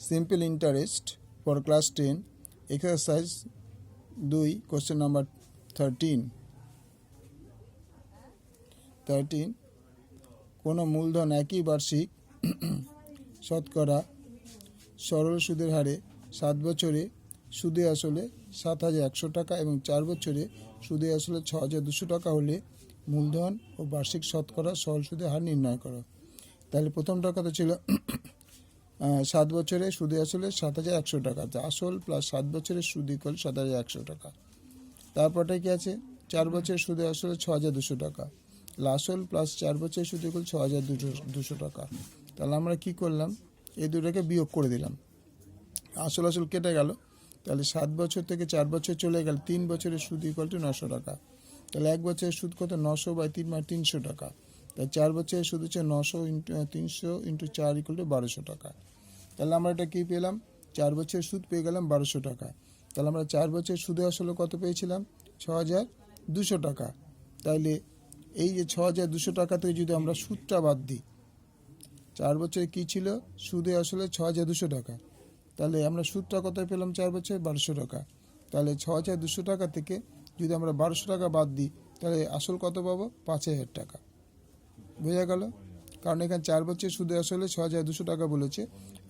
Simple interest for class ten exercise দুই question number thirteen thirteen কোনো মূলধন একই বার্ষিক শতকরা সরল সুদের হারে সাত বছরে সুদে আসলে সাত হাজার একশো টাকা এবং চার বছরে সুদে আসলে ছ হাজার দুশো টাকা হলে মূলধন ও বার্ষিক শতকরা সরল সুদের হার নির্ণয় করো। তাহলে প্রথমটা কথা ছিল সাত বছরে সুদে আসলে সাত হাজার একশো টাকা। আসল প্লাস সাত বছরের সুদ ইকল সাত হাজার একশো টাকা। তারপরটা কি আছে? চার বছরের সুদে আসলে ছ হাজার দুশো টাকা। আসল প্লাস চার বছরের সুদ ইকল ছ হাজার দুশো দুশো টাকা। তাহলে আমরা কি করলাম? এই দুটোকে বিয়োগ করে দিলাম। আসল আসল কেটে গেল। তাহলে সাত বছর থেকে চার বছর চলে গেল, তিন বছরের সুদ ইকুয়াল টু নশো টাকা। তাহলে এক বছরের সুদ কত? নশো বাই তিন মানে তিনশো টাকা। তাই চার বছরে সুদ হচ্ছে নশো ইন্টু তিনশো ইন্টু চার ইকুয়াল টু বারোশো টাকা। তাহলে আমরা এটা কী পেলাম? চার বছরের সুদ পেয়ে গেলাম বারোশো টাকা। তাহলে আমরা চার বছরের সুদে আসলে কত পেয়েছিলাম? ছ হাজার দুশো টাকা। তাইলে এই যে ছ হাজার দুশো টাকা থেকে যদি আমরা সুদটা বাদ দিই, চার বছরে কী ছিল? সুদে আসলে ছ হাজার দুশো টাকা। তাহলে আমরা সুদটা কত পেলাম? চার বছরে বারোশো টাকা। তাহলে ছ হাজার দুশো টাকা থেকে যদি আমরা বারোশো টাকা বাদ দিই, তাহলে আসল কত পাবো? পাঁচ হাজার টাকা। বোঝা গেল? কারণ এখানে চার বছরের সুদে আসলে ছ হাজার দুশো টাকা বলেছে।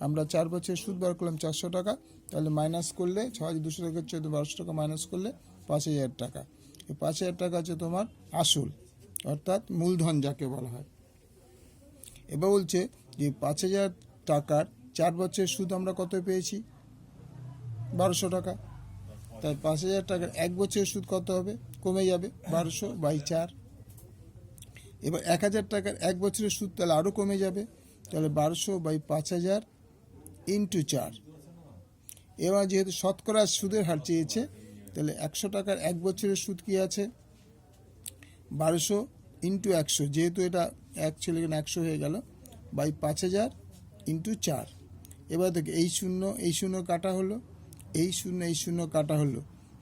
আমরা চার বছরের সুদ বার করলাম চারশো টাকা, তাহলে মাইনাস করলে ছ হাজার দুশো টাকা হচ্ছে বারোশো টাকা মাইনাস করলে পাঁচ হাজার টাকা। এই পাঁচ হাজার টাকা হচ্ছে তোমার আসল, অর্থাৎ মূলধন যাকে বলা হয়। এবার বলছে যে পাঁচ হাজার টাকার চার বছরের সুদ আমরা কত পেয়েছি? বারোশো টাকা। তাই পাঁচ হাজার টাকার এক বছরের সুদ কত হবে? কমে যাবে বারোশো বাই চার। এবার এক হাজার টাকার এক বছরের সুদ তাহলে আরও কমে যাবে। তাহলে বারোশো বাই পাঁচ হাজার ইন্টু চার। এবার যেহেতু শতকরা সুদের হার চেয়েছে, তাহলে একশো টাকার এক বছরের সুদ কি আছে? বারোশো ইন্টু একশো, যেহেতু এটা এক ছিল একশো হয়ে গেল, বাই পাঁচ হাজার ইন্টু চার। এবার দেখো, এই শূন্য এই শূন্য কাটা হলো, এই শূন্য এই শূন্য কাটা হলো।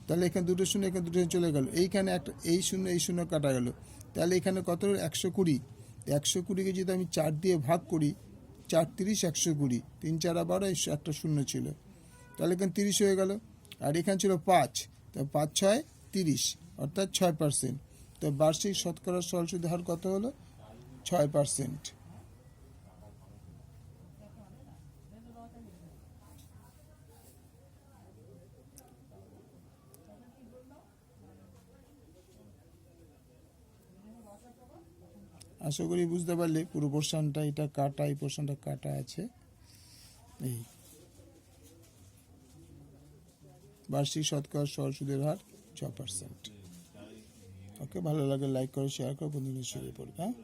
তাহলে এখানে দুটো শূন্য, এখানে দুটো চলে গেল। এইখানে একটা, এই শূন্য এই শূন্য কাটা গেল। তাহলে এখানে কত একশো কুড়ি। একশো কুড়িকে যদি আমি চার দিয়ে ভাগ করি, চার তিরিশ, একশো কুড়ি। তিন, চার বারো একটা শূন্য ছিল। তাহলে এখানে তিরিশ হয়ে গেল। আর এখানে ছিল পাঁচ। তা পাঁচ, ছয়, তিরিশ। অর্থাৎ ছয় পার্সেন্ট তো বার্ষিক শতকরা সরল সুদের হার কত হলো? ছয় পার্সেন্ট আশা করি বুঝতে পারলে পুরো পোর্শনটা এটা কাটা, এই পোর্শনটা কাটা আছে। এই। বার্ষিক শতকরা সর সুদের হার ছ পার্সেন্ট ওকে ভালো লাগে লাইক করো শেয়ার করো, বন্ধুদের ছড়িয়ে পড়বে হ্যাঁ?